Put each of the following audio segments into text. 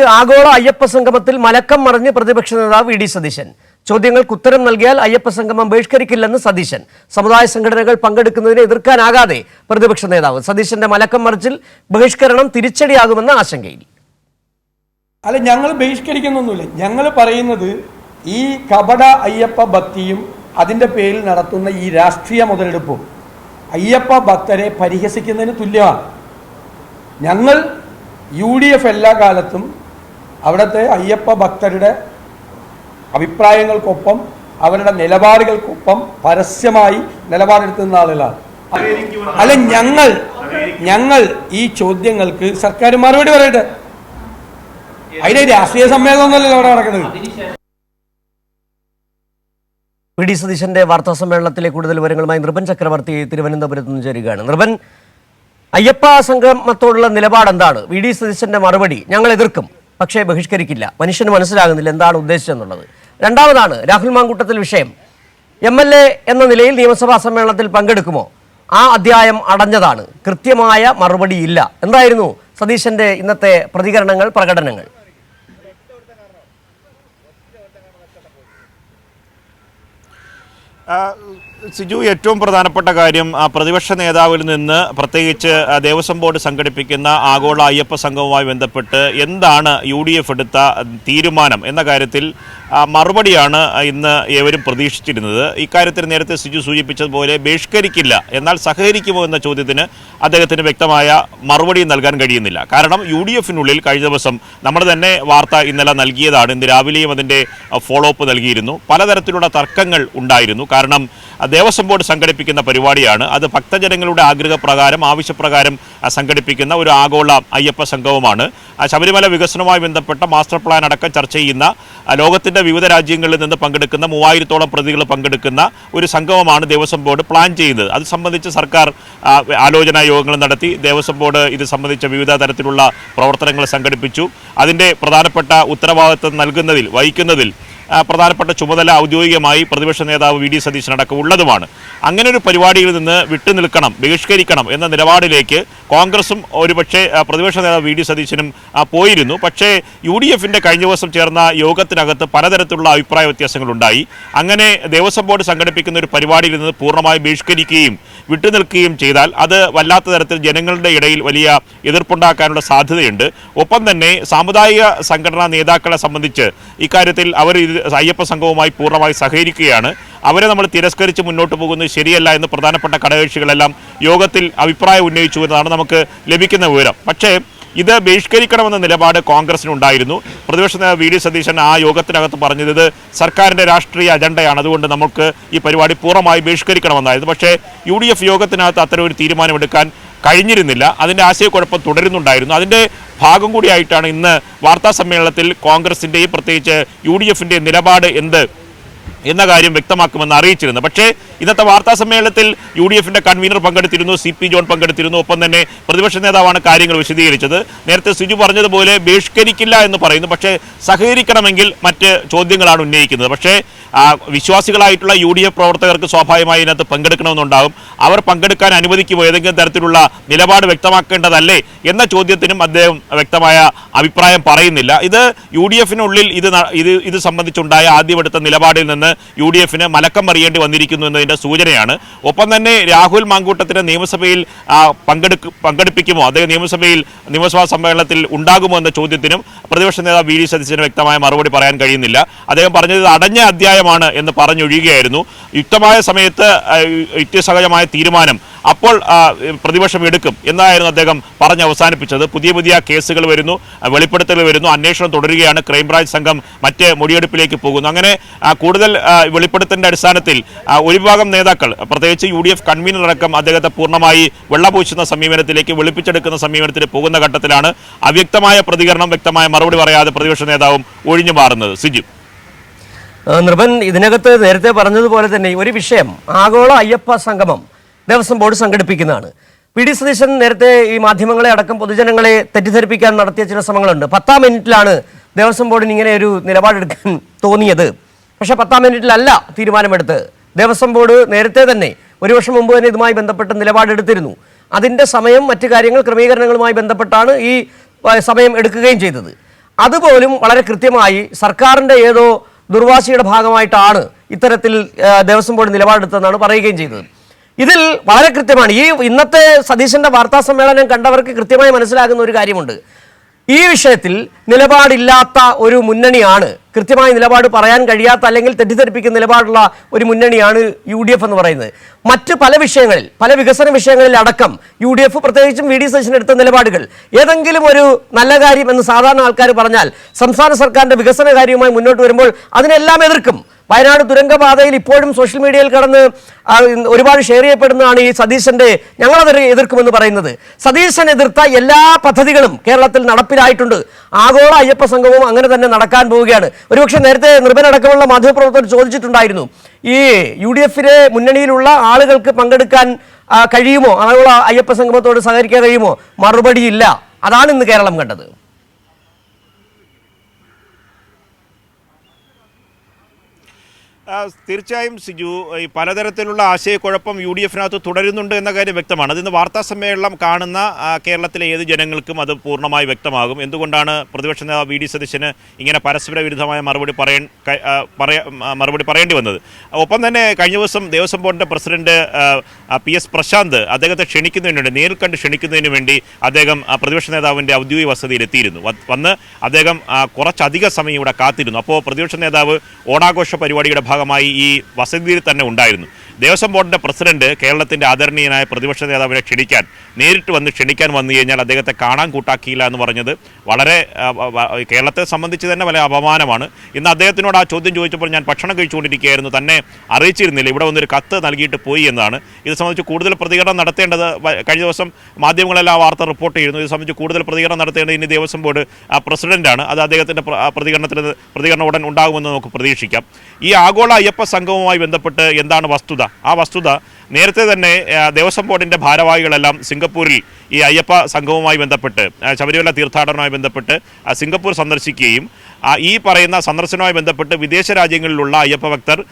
ആഗോള അയ്യപ്പ സംഗമത്തിൽ മലക്കം മറിഞ്ഞ് പ്രതിപക്ഷ നേതാവ് വി ഡി സതീശൻ. ചോദ്യങ്ങൾക്ക് ഉത്തരം നൽകിയാൽ അയ്യപ്പ സംഗമം ബഹിഷ്കരിക്കില്ലെന്ന് സതീശൻ. സമുദായ സംഘടനകൾ പങ്കെടുക്കുന്നതിനെ എതിർക്കാനാകാതെ പ്രതിപക്ഷ നേതാവ്. സതീശന്റെ മലക്കം മറിച്ചിൽ ബഹിഷ്കരണം തിരിച്ചടിയാകുമെന്ന ആശങ്കയിൽ. അല്ല ഞങ്ങൾ ബഹിഷ്കരിക്കുന്നൊന്നുമില്ല. ഞങ്ങൾ പറയുന്നത് ഈ കപട അയ്യപ്പ ഭക്തിയും അതിന്റെ പേരിൽ നടത്തുന്ന ഈ രാഷ്ട്രീയ മുതലെടുപ്പും അയ്യപ്പ ഭക്തരെ പരിഹസിക്കുന്നതിന് തുല്യമാണ്. ഞങ്ങൾ യു എല്ലാ കാലത്തും അവിടുത്തെ അയ്യപ്പ ഭക്തരുടെ അഭിപ്രായങ്ങൾക്കൊപ്പം അവരുടെ നിലപാടുകൾക്കൊപ്പം പരസ്യമായി നിലപാടെടുത്തുന്ന ആളുകളാണ്. അല്ല ഞങ്ങൾ ഞങ്ങൾ ഈ ചോദ്യങ്ങൾക്ക് സർക്കാർ മറുപടി പറയട്ടെ? അതിന് രാഷ്ട്രീയ സമ്മേളനമൊന്നുമല്ലല്ലോ അവിടെ നടക്കുന്നത്. വി ഡി സതീശന്റെ വാർത്താ സമ്മേളനത്തിലെ കൂടുതൽ വിവരങ്ങളുമായി നൃപൻ ചക്രവർത്തി തിരുവനന്തപുരത്ത് നിന്ന് ചേരുകയാണ്. നൃപൻ അയ്യപ്പ സംഗമത്തോടുള്ള നിലപാട് എന്താണ് വി ഡി സതീശന്റെ മറുപടി ഞങ്ങൾ എതിർക്കും. പക്ഷേ ബഹിഷ്കരിക്കില്ല. മനുഷ്യന് മനസ്സിലാകുന്നില്ല എന്താണ് ഉദ്ദേശിച്ചെന്നുള്ളത് രണ്ടാമതാണ് രാഹുൽ മാങ്കൂട്ടത്തിൽ വിഷയം. എം എൽ എ എന്ന നിലയിൽ നിയമസഭാ സമ്മേളനത്തിൽ പങ്കെടുക്കുമോ? ആ അധ്യായം അടഞ്ഞതാണ്. കൃത്യമായ മറുപടി ഇല്ല. എന്തായിരുന്നു സതീശന്റെ ഇന്നത്തെ പ്രതികരണങ്ങൾ പ്രകടനങ്ങൾ? സിജു ഏറ്റവും പ്രധാനപ്പെട്ട കാര്യം പ്രതിപക്ഷ നേതാവിൽ നിന്ന് പ്രത്യേകിച്ച് ദേവസ്വം ബോർഡ് സംഘടിപ്പിക്കുന്ന ആഗോള അയ്യപ്പ സംഘവുമായി ബന്ധപ്പെട്ട് എന്താണ് യു ഡി എഫ് എടുത്ത തീരുമാനം എന്ന കാര്യത്തിൽ മറുപടിയാണ് ഇന്ന് ഏവരും പ്രതീക്ഷിച്ചിരുന്നത്. ഇക്കാര്യത്തിൽ നേരത്തെ സിജു സൂചിപ്പിച്ചതുപോലെ ബഹിഷ്കരിക്കില്ല. എന്നാൽ സഹകരിക്കുമോ എന്ന ചോദ്യത്തിന് അദ്ദേഹത്തിന് വ്യക്തമായ മറുപടി നൽകാൻ കഴിയുന്നില്ല. കാരണം യു ഡി എഫിനുള്ളിൽ കഴിഞ്ഞ ദിവസം നമ്മൾ തന്നെ വാർത്ത ഇന്നലെ നൽകിയതാണ്. ഇന്ന് രാവിലെയും അതിന്റെ ഫോളോ അപ്പ് നൽകിയിരുന്നു. പലതരത്തിലുള്ള തർക്കങ്ങൾ ഉണ്ടായിരുന്നു. കാരണം ദേവസ്വം ബോർഡ് സംഘടിപ്പിക്കുന്ന പരിപാടിയാണ്. അത് ഭക്തജനങ്ങളുടെ ആഗ്രഹപ്രകാരം ആവശ്യപ്രകാരം സംഘടിപ്പിക്കുന്ന ഒരു ആഗോള അയ്യപ്പ സംഘവുമാണ്. ശബരിമല വികസനവുമായി ബന്ധപ്പെട്ട മാസ്റ്റർ പ്ലാൻ അടക്കം ചർച്ച ചെയ്യുന്ന ലോകത്തിന്റെ വിവിധ രാജ്യങ്ങളിൽ നിന്ന് പങ്കെടുക്കുന്ന മൂവായിരത്തോളം പ്രതികൾ പങ്കെടുക്കുന്ന ഒരു സംഗമമാണ് ദേവസ്വം ബോർഡ് പ്ലാൻ ചെയ്യുന്നത്. അത് സംബന്ധിച്ച് സർക്കാർ ആലോചനാ യോഗങ്ങൾ നടത്തി ദേവസ്വം ബോർഡ് ഇത് സംബന്ധിച്ച വിവിധ തരത്തിലുള്ള പ്രവർത്തനങ്ങൾ സംഘടിപ്പിച്ചു. അതിന്റെ പ്രധാനപ്പെട്ട ഉത്തരവാദിത്വം നൽകുന്നതിൽ വഹിക്കുന്നതിൽ പ്രധാനപ്പെട്ട ചുമതല ഔദ്യോഗികമായി പ്രതിപക്ഷ നേതാവ് വി ഡി സതീശനടക്കം ഉള്ളതുമാണ് അങ്ങനെ ഒരു പരിപാടിയിൽ നിന്ന് വിട്ടുനിൽക്കണം ബഹിഷ്കരിക്കണം എന്ന നിലപാടിലേക്ക് കോൺഗ്രസും ഒരുപക്ഷെ പ്രതിപക്ഷ നേതാവ് വി ഡി സതീശനും പോയിരുന്നു. പക്ഷേ യു ഡി എഫിന്റെ കഴിഞ്ഞ ദിവസം ചേർന്ന യോഗത്തിനകത്ത് പലതരത്തിലുള്ള അഭിപ്രായ വ്യത്യാസങ്ങളുണ്ടായി. അങ്ങനെ ദേവസ്വം ബോർഡ് സംഘടിപ്പിക്കുന്ന ഒരു പരിപാടിയിൽ നിന്ന് പൂർണമായി ബഹിഷ്കരിക്കുകയും വിട്ടുനിൽക്കുകയും ചെയ്താൽ അത് വല്ലാത്ത തരത്തിൽ ജനങ്ങളുടെ ഇടയിൽ വലിയ എതിർപ്പുണ്ടാക്കാനുള്ള സാധ്യതയുണ്ട്. ഒപ്പം തന്നെ സാമുദായിക സംഘടനാ നേതാക്കളെ സംബന്ധിച്ച് ഇക്കാര്യത്തിൽ അവർ അയ്യപ്പ സംഘവുമായി പൂർണമായി സഹകരിക്കുകയാണ്. അവരെ നമ്മൾ തിരസ്കരിച്ച് മുന്നോട്ട് പോകുന്നത് ശരിയല്ല എന്ന് പ്രധാനപ്പെട്ട ഘടകകക്ഷികളെല്ലാം യോഗത്തിൽ അഭിപ്രായം ഉന്നയിച്ചു എന്നതാണ് നമുക്ക് ലഭിക്കുന്ന വിവരം. പക്ഷേ ഇത് ബഹിഷ്കരിക്കണമെന്ന നിലപാട് കോൺഗ്രസിനുണ്ടായിരുന്നു. പ്രതിപക്ഷ നേതാവ് വി ഡി സതീശൻ ആ യോഗത്തിനകത്ത് പറഞ്ഞത് സർക്കാരിന്റെ രാഷ്ട്രീയ അജണ്ടയാണ്. അതുകൊണ്ട് നമുക്ക് ഈ പരിപാടി പൂർണമായി ബഹിഷ്കരിക്കണമെന്നായിരുന്നു. പക്ഷേ യു ഡി എഫ് യോഗത്തിനകത്ത് അത്തരം ഒരു തീരുമാനമെടുക്കാൻ കഴിഞ്ഞിരുന്നില്ല. അതിന്റെ ആശയക്കുഴപ്പം തുടരുന്നുണ്ടായിരുന്നു. അതിന്റെ ഭാഗം കൂടിയായിട്ടാണ് ഇന്ന് വാർത്താ സമ്മേളനത്തിൽ കോൺഗ്രസിന്റെയും പ്രത്യേകിച്ച് യു ഡി എഫിന്റെയും നിലപാട് എന്ത് എന്ന കാര്യം വ്യക്തമാക്കുമെന്ന് അറിയിച്ചിരുന്നു. പക്ഷേ ഇന്നത്തെ വാർത്താ സമ്മേളനത്തിൽ യു ഡി എഫിന്റെ കൺവീനർ പങ്കെടുത്തിരുന്നു സി പി ജോൺ പങ്കെടുത്തിരുന്നു ഒപ്പം തന്നെ പ്രതിപക്ഷ നേതാവാണ് കാര്യങ്ങൾ വിശദീകരിച്ചത്. നേരത്തെ സിജു പറഞ്ഞതുപോലെ ബഹിഷ്കരിക്കില്ല എന്ന് പറയുന്നു. പക്ഷേ സഹകരിക്കണമെങ്കിൽ മറ്റ് ചോദ്യങ്ങളാണ് ഉന്നയിക്കുന്നത്. പക്ഷേ വിശ്വാസികളായിട്ടുള്ള യു ഡി എഫ് പ്രവർത്തകർക്ക് സ്വാഭാവികമായി ഇതിനകത്ത് പങ്കെടുക്കണമെന്നുണ്ടാകും. അവർ പങ്കെടുക്കാൻ അനുവദിക്കുമോ? ഏതെങ്കിലും തരത്തിലുള്ള നിലപാട് വ്യക്തമാക്കേണ്ടതല്ലേ എന്ന ചോദ്യത്തിനും അദ്ദേഹം വ്യക്തമായ അഭിപ്രായം പറയുന്നില്ല. ഇത് യു ഡി എഫിനുള്ളിൽ ഇത് ഇത് ഇത് സംബന്ധിച്ചുണ്ടായ ആദ്യമെടുത്ത നിലപാടിൽ നിന്ന് യു ഡി എഫിന് മലക്കം അറിയേണ്ടി വന്നിരിക്കുന്നു എന്നതിന്റെ സൂചനയാണ്. ഒപ്പം തന്നെ രാഹുൽ മാങ്കൂട്ടത്തിന് നിയമസഭയിൽ പങ്കെടുക്ക പങ്കെടുപ്പിക്കുമോ? അദ്ദേഹം നിയമസഭയിൽ നിയമസഭാ സമ്മേളനത്തിൽ ഉണ്ടാകുമോ എന്ന ചോദ്യത്തിനും പ്രതിപക്ഷ നേതാവ് വി ഡി സതീശന് വ്യക്തമായ മറുപടി പറയാൻ കഴിയുന്നില്ല. അദ്ദേഹം പറഞ്ഞത് അടഞ്ഞ അടഞ്ഞ അധ്യായമാണ് എന്ന് പറഞ്ഞൊഴിയുകയായിരുന്നു യുക്തമായ സമയത്ത് യുക്തിസഹജമായ തീരുമാനം അപ്പോൾ പ്രതിപക്ഷം എടുക്കും എന്നായിരുന്നു അദ്ദേഹം പറഞ്ഞ് അവസാനിപ്പിച്ചത്. പുതിയ പുതിയ കേസുകൾ വരുന്നു വെളിപ്പെടുത്തലുകൾ വരുന്നു അന്വേഷണം തുടരുകയാണ്. ക്രൈംബ്രാഞ്ച് സംഘം മറ്റ് മൊഴിയെടുപ്പിലേക്ക് പോകുന്നു. അങ്ങനെ കൂടുതൽ വെളിപ്പെടുത്തലിന്റെ അടിസ്ഥാനത്തിൽ ഒരു വിഭാഗം നേതാക്കൾ പ്രത്യേകിച്ച് യു ഡി എഫ് കൺവീനർ അടക്കം അദ്ദേഹത്തെ പൂർണമായി വെള്ളപൂശുന്ന സമീപനത്തിലേക്ക് വെളുപ്പിച്ചെടുക്കുന്ന സമീപനത്തിൽ പോകുന്ന ഘട്ടത്തിലാണ് അവ്യക്തമായ പ്രതികരണം വ്യക്തമായ മറുപടി പറയാതെ പ്രതിപക്ഷ നേതാവും ഒഴിഞ്ഞു മാറുന്നത്. സിജു. നൃപൻ ഇതിനകത്ത് നേരത്തെ പറഞ്ഞതുപോലെ തന്നെ ഒരു വിഷയം ആഗോള അയ്യപ്പ സംഗമം ദേവസ്വം ബോർഡ് സംഘടിപ്പിക്കുന്നതാണ്. പി ഡി സതീശൻ നേരത്തെ ഈ മാധ്യമങ്ങളെ അടക്കം പൊതുജനങ്ങളെ തെറ്റിദ്ധരിപ്പിക്കാൻ നടത്തിയ ചില ശ്രമങ്ങളുണ്ട്. പത്താം മിനിറ്റിലാണ് ദേവസ്വം ബോർഡിന് ഇങ്ങനെ ഒരു നിലപാടെടുക്കാൻ തോന്നിയത്. പക്ഷേ പത്താം മിനിറ്റിലല്ല തീരുമാനമെടുത്ത്. ദേവസ്വം ബോർഡ് നേരത്തെ തന്നെ ഒരു വർഷം മുമ്പ് തന്നെ ഇതുമായി ബന്ധപ്പെട്ട് നിലപാടെടുത്തിരുന്നു. അതിന്റെ സമയം മറ്റു കാര്യങ്ങൾ ക്രമീകരണങ്ങളുമായി ബന്ധപ്പെട്ടാണ് ഈ സമയം എടുക്കുകയും ചെയ്തത്. അതുപോലും വളരെ കൃത്യമായി സർക്കാരിന്റെ ഏതോ ദുർവാശിയുടെ ഭാഗമായിട്ടാണ് ഇത്തരത്തിൽ ദേവസ്വം ബോർഡ് നിലപാടെടുത്തതെന്നാണ് പറയുകയും ചെയ്തത്. ഇതിൽ വളരെ കൃത്യമാണ് ഈ ഇന്നത്തെ സതീശന്റെ വാർത്താ സമ്മേളനം കണ്ടവർക്ക് കൃത്യമായി മനസ്സിലാകുന്ന ഒരു കാര്യമുണ്ട്. ഈ വിഷയത്തിൽ നിലപാടില്ലാത്ത ഒരു മുന്നണിയാണ് കൃത്യമായ നിലപാട് പറയാൻ കഴിയാത്ത അല്ലെങ്കിൽ തെറ്റിദ്ധരിപ്പിക്കുന്ന നിലപാടുള്ള ഒരു മുന്നണിയാണ് യു ഡി എഫ് എന്ന് പറയുന്നത്. മറ്റ് പല വിഷയങ്ങളിൽ പല വികസന വിഷയങ്ങളിൽ അടക്കം യു ഡി എഫ് പ്രത്യേകിച്ചും വി ഡി സജീഷൻ എടുത്ത നിലപാടുകൾ ഏതെങ്കിലും ഒരു നല്ല കാര്യം എന്ന് സാധാരണ ആൾക്കാർ പറഞ്ഞാൽ സംസ്ഥാന സർക്കാരിന്റെ വികസന കാര്യവുമായി മുന്നോട്ട് വരുമ്പോൾ അതിനെല്ലാം എതിർക്കും. വയനാട് തുരങ്കപാതയിൽ ഇപ്പോഴും സോഷ്യൽ മീഡിയയിൽ കടന്ന് ഒരുപാട് ഷെയർ ചെയ്യപ്പെടുന്നതാണ് ഈ സതീശന്റെ ഞങ്ങളത് എതിർക്കുമെന്ന് പറയുന്നത്. സതീശൻ എതിർത്ത എല്ലാ പദ്ധതികളും കേരളത്തിൽ നടപ്പിലായിട്ടുണ്ട്. ആഗോള അയ്യപ്പ സംഘവും അങ്ങനെ തന്നെ നടക്കാൻ പോവുകയാണ്. ഒരുപക്ഷെ നേരത്തെ നിർഭനടക്കമുള്ള മാധ്യമപ്രവർത്തകർ ചോദിച്ചിട്ടുണ്ടായിരുന്നു ഈ യു ഡി എഫിലെ മുന്നണിയിലുള്ള ആളുകൾക്ക് പങ്കെടുക്കാൻ കഴിയുമോ? ആഗോള അയ്യപ്പ സംഗമത്തോട് സഹകരിക്കാൻ കഴിയുമോ? മറുപടിയില്ല. അതാണ് ഇന്ന് കേരളം കണ്ടത്. തീർച്ചയായും സിജു ഈ പലതരത്തിലുള്ള ആശയക്കുഴപ്പം യു ഡി എഫിനകത്ത് തുടരുന്നുണ്ട് എന്ന കാര്യം വ്യക്തമാണ്. അതിന്ന് വാർത്താ സമ്മേളനം കാണുന്ന കേരളത്തിലെ ഏത് ജനങ്ങൾക്കും അത് പൂർണമായി വ്യക്തമാകും. എന്തുകൊണ്ടാണ് പ്രതിപക്ഷ നേതാവ് വി ഡി സതീശന് ഇങ്ങനെ പരസ്പര വിരുദ്ധമായ മറുപടി പറയാ മറുപടി പറയേണ്ടി വന്നത്? ഒപ്പം തന്നെ കഴിഞ്ഞ ദിവസം ദേവസ്വം ബോർഡിന്റെ പ്രസിഡന്റ് പി എസ് പ്രശാന്ത് അദ്ദേഹത്തെ ക്ഷണിക്കുന്നതിന് വേണ്ടി നേരിൽ കണ്ട് ക്ഷണിക്കുന്നതിന് വേണ്ടി അദ്ദേഹം പ്രതിപക്ഷ നേതാവിന്റെ ഔദ്യോഗിക വസതിയിൽ എത്തിയിരുന്നു വന്ന് അദ്ദേഹം കുറച്ചധികം സമയം ഇവിടെ കാത്തിരുന്നു. അപ്പോൾ പ്രതിപക്ഷ നേതാവ് ഓണാഘോഷ പരിപാടിയുടെ ഭാഗമായി ഈ വസതിയിൽ തന്നെ ഉണ്ടായിരുന്നു. ദേവസ്വം ബോർഡിന്റെ പ്രസിഡന്റ് കേരളത്തിന്റെ ആദരണീയനായ പ്രതിപക്ഷ നേതാവിനെ ക്ഷണിക്കാൻ നേരിട്ട് വന്ന് ക്ഷണിക്കാൻ വന്നു കഴിഞ്ഞാൽ അദ്ദേഹത്തെ കാണാൻ കൂട്ടാക്കിയില്ല എന്ന് പറഞ്ഞത് വളരെ കേരളത്തെ സംബന്ധിച്ച് തന്നെ വലിയ അപമാനമാണ്. ഇന്ന് അദ്ദേഹത്തിനോട് ആ ചോദ്യം ചോദിച്ചപ്പോൾ ഞാൻ ഭക്ഷണം കഴിച്ചുകൊണ്ടിരിക്കുകയായിരുന്നു തന്നെ അറിയിച്ചിരുന്നില്ല. ഇവിടെ വന്നൊരു കത്ത് നൽകിയിട്ട് പോയി എന്നാണ്. ഇത് സംബന്ധിച്ച് കൂടുതൽ പ്രതികരണം നടത്തേണ്ടത് കഴിഞ്ഞ ദിവസം മാധ്യമങ്ങളെല്ലാം ആ വാർത്ത റിപ്പോർട്ട് ചെയ്യുന്നു. ഇത് സംബന്ധിച്ച് കൂടുതൽ പ്രതികരണം നടത്തേണ്ടത് ഇനി ദേവസ്വം ബോർഡ് ആ പ്രസിഡന്റാണ്. അത് അദ്ദേഹത്തിന്റെ പ്രതികരണത്തിന് പ്രതികരണം ഉടൻ ഉണ്ടാകുമെന്ന് നമുക്ക് പ്രതീക്ഷിക്കാം. ഈ ആഗോള അയ്യപ്പ സംഘവുമായി ബന്ധപ്പെട്ട് എന്താണ് വസ്തുത? ആ വസ്തുത നേരത്തെ തന്നെ ദേവസ്വം ബോർഡിന്റെ ഭാരവാഹികളെല്ലാം സിംഗപ്പൂരിൽ ഈ അയ്യപ്പ സംഘവുമായി ബന്ധപ്പെട്ട് ശബരിമല തീർത്ഥാടനവുമായി ബന്ധപ്പെട്ട് സിംഗപ്പൂർ സന്ദർശിക്കുകയും ഈ പറയുന്ന സന്ദർശനവുമായി ബന്ധപ്പെട്ട് വിദേശ രാജ്യങ്ങളിലുള്ള അയ്യപ്പ ഭക്തർ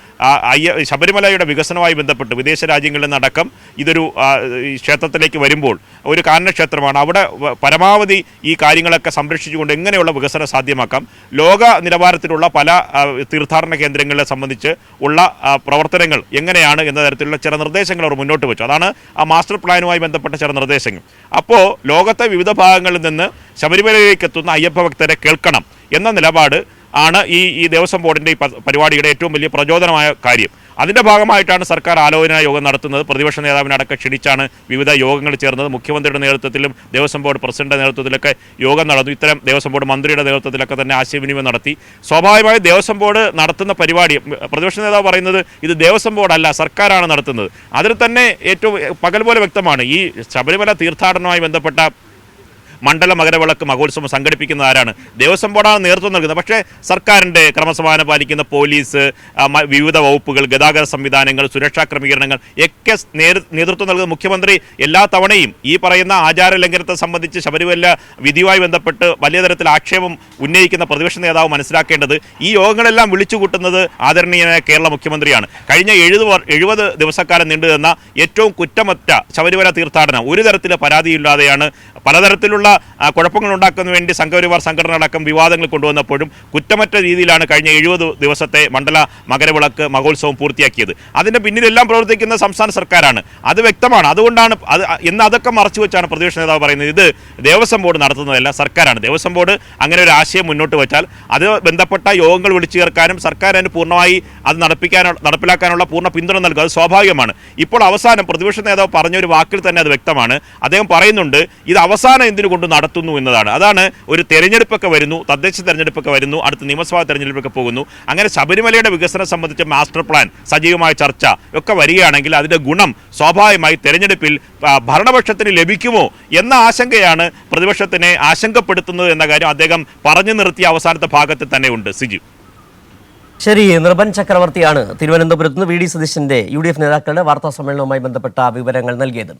അയ്യ ശബരിമലയുടെ വികസനവുമായി ബന്ധപ്പെട്ട് വിദേശ രാജ്യങ്ങളിൽ നിന്നടക്കം ഇതൊരു ക്ഷേത്രത്തിലേക്ക് വരുമ്പോൾ ഒരു കാരണക്ഷേത്രമാണ്. അവിടെ പരമാവധി ഈ കാര്യങ്ങളൊക്കെ സംരക്ഷിച്ചുകൊണ്ട് എങ്ങനെയുള്ള വികസനം സാധ്യമാക്കാം? ലോക നിലവാരത്തിലുള്ള പല തീർത്ഥാടന കേന്ദ്രങ്ങളെ സംബന്ധിച്ച് ഉള്ള പ്രവർത്തനങ്ങൾ എങ്ങനെയാണ് എന്ന തരത്തിലുള്ള ചില നിർദ്ദേശങ്ങൾ അവർ മുന്നോട്ട് വെച്ചു. അതാണ് ആ മാസ്റ്റർ പ്ലാനുമായി ബന്ധപ്പെട്ട ചില നിർദ്ദേശങ്ങൾ. അപ്പോൾ ലോകത്തെ വിവിധ ഭാഗങ്ങളിൽ നിന്ന് ശബരിമലയിലേക്ക് എത്തുന്ന അയ്യപ്പ ഭക്തരെ കേൾക്കണം. എന്ന നിലപാട് ആണ് ഈ ഈ ദേവസ്വം ബോർഡിന്റെ ഈ പരിപാടിയുടെ ഏറ്റവും വലിയ പ്രചോദനമായ കാര്യം. അതിന്റെ ഭാഗമായിട്ടാണ് സർക്കാർ ആലോചന യോഗം നടത്തുന്നത്. പ്രതിപക്ഷ നേതാവിനടക്കം ക്ഷണിച്ചാണ് വിവിധ യോഗങ്ങൾ ചേർന്നത്. മുഖ്യമന്ത്രിയുടെ നേതൃത്വത്തിലും ദേവസ്വം ബോർഡ് പ്രസിഡന്റിന്റെ നേതൃത്വത്തിലൊക്കെ യോഗം നടന്നു. ഇത്തരം ദേവസ്വം ബോർഡ് മന്ത്രിയുടെ നേതൃത്വത്തിലൊക്കെ തന്നെ ആശയവിനിമയം നടത്തി. സ്വാഭാവികമായി ദേവസ്വം ബോർഡ് നടത്തുന്ന പരിപാടി പ്രതിപക്ഷ നേതാവ് പറയുന്നത് ഇത് ദേവസ്വം ബോർഡല്ല സർക്കാരാണ് നടത്തുന്നത്. അതിൽ തന്നെ ഏറ്റവും പകൽ പോലെ വ്യക്തമാണ്. ഈ ശബരിമല തീർത്ഥാടനവുമായി ബന്ധപ്പെട്ട മണ്ഡല മകരവിളക്ക് മഹോത്സവം സംഘടിപ്പിക്കുന്ന ആരാണ്? ദേവസ്വം ബോർഡാണ് നേതൃത്വം നൽകുന്നത്. പക്ഷേ സർക്കാരിന്റെ ക്രമസമാധാനം പാലിക്കുന്ന പോലീസ് വിവിധ വകുപ്പുകൾ ഗതാഗത സംവിധാനങ്ങൾ സുരക്ഷാ ക്രമീകരണങ്ങൾ ഒക്കെ നേതൃത്വം നൽകുന്ന മുഖ്യമന്ത്രി എല്ലാ തവണയും ഈ പറയുന്ന ആചാര ലംഘനത്തെ സംബന്ധിച്ച് ശബരിമല വിധിയുമായി ബന്ധപ്പെട്ട് വലിയ തരത്തിൽ ആക്ഷേപം ഉന്നയിക്കുന്ന പ്രതിപക്ഷ നേതാവ് മനസ്സിലാക്കേണ്ടത് ഈ യോഗങ്ങളെല്ലാം വിളിച്ചുകൂട്ടുന്നത് ആദരണീയനായ കേരള മുഖ്യമന്ത്രിയാണ്. കഴിഞ്ഞ എഴുപത് എഴുപത് ദിവസക്കാലം നീണ്ടുനിന്ന ഏറ്റവും കുറ്റമറ്റ ശബരിമല തീർത്ഥാടനം ഒരു തരത്തിലെ പരാതിയില്ലാതെയാണ് പലതരത്തിലുള്ള ആ, കുഴപ്പങ്ങൾ ഉണ്ടാക്കുന്നതിന് വേണ്ടി സംഘപരിവാർ സംഘടന അടക്കം വിവാദങ്ങൾ കൊണ്ടുവന്നപ്പോഴും കുറ്റമറ്റ രീതിയിലാണ് കഴിഞ്ഞ എഴുപത് ദിവസത്തെ മണ്ഡല മകരവിളക്ക് മഹോത്സവം പൂർത്തിയാക്കിയത്. അതിന്റെ പിന്നിലെല്ലാം പ്രവർത്തിക്കുന്ന സംസ്ഥാന സർക്കാരാണ്. അത് വ്യക്തമാണ്. അതുകൊണ്ടാണ് അത് എന്ന് അതൊക്കെ മറച്ചു വെച്ചാണ് പ്രതിപക്ഷ നേതാവ് പറയുന്നത്. ഇത് ദേവസ്വം ബോർഡ് നടത്തുന്നതല്ല സർക്കാരാണ്. ദേവസ്വം ബോർഡ് അങ്ങനെ ഒരു ആശയം മുന്നോട്ട് വെച്ചാൽ അത് ബന്ധപ്പെട്ട യോഗങ്ങൾ വിളിച്ചു ചേർക്കാനും സർക്കാർ അതിന് പൂർണമായി അത് നടപ്പിക്കാനുള്ള നടപ്പിലാക്കാനുള്ള പൂർണ പിന്തുണ നൽകുക അത് സ്വാഭാവികമാണ്. ഇപ്പോൾ അവസാനം പ്രതിപക്ഷ നേതാവ് പറഞ്ഞ ഒരു വാക്കിൽ തന്നെ അത് വ്യക്തമാണ്. അദ്ദേഹം പറയുന്നുണ്ട് ഇത് അവസാനം എന്തിനു കൊണ്ട് നടത്തുന്നു എന്നതാണ്. അതാണ് ഒരു തെരഞ്ഞെടുപ്പൊക്കെ വരുന്നു തദ്ദേശ തെരഞ്ഞെടുപ്പൊക്കെ വരുന്നു അടുത്ത നിയമസഭാ തെരഞ്ഞെടുപ്പൊക്കെ പോകുന്നു. അങ്ങനെ ശബരിമലയുടെ വികസനം സംബന്ധിച്ച മാസ്റ്റർ പ്ലാൻ സജീവമായ ചർച്ച ഒക്കെ വരികയാണെങ്കിൽ അതിന്റെ ഗുണം സ്വാഭാവികമായി തെരഞ്ഞെടുപ്പിൽ ഭരണപക്ഷത്തിന് ലഭിക്കുമോ എന്ന ആശങ്കയാണ് പ്രതിപക്ഷത്തിനെ ആശങ്കപ്പെടുത്തുന്നത് എന്ന കാര്യം അദ്ദേഹം പറഞ്ഞു നിർത്തിയ അവസാനത്തെ ഭാഗത്ത് തന്നെ ഉണ്ട്. സിജു. ശരി നിർഭൻ ചക്രവർത്തിയാണ് തിരുവനന്തപുരത്ത് നിന്ന് വി ഡി സതീശന്റെ യു ഡി എഫ് നേതാക്കളുടെ വാർത്താ സമ്മേളനവുമായി ബന്ധപ്പെട്ട വിവരങ്ങൾ നൽകിയത്.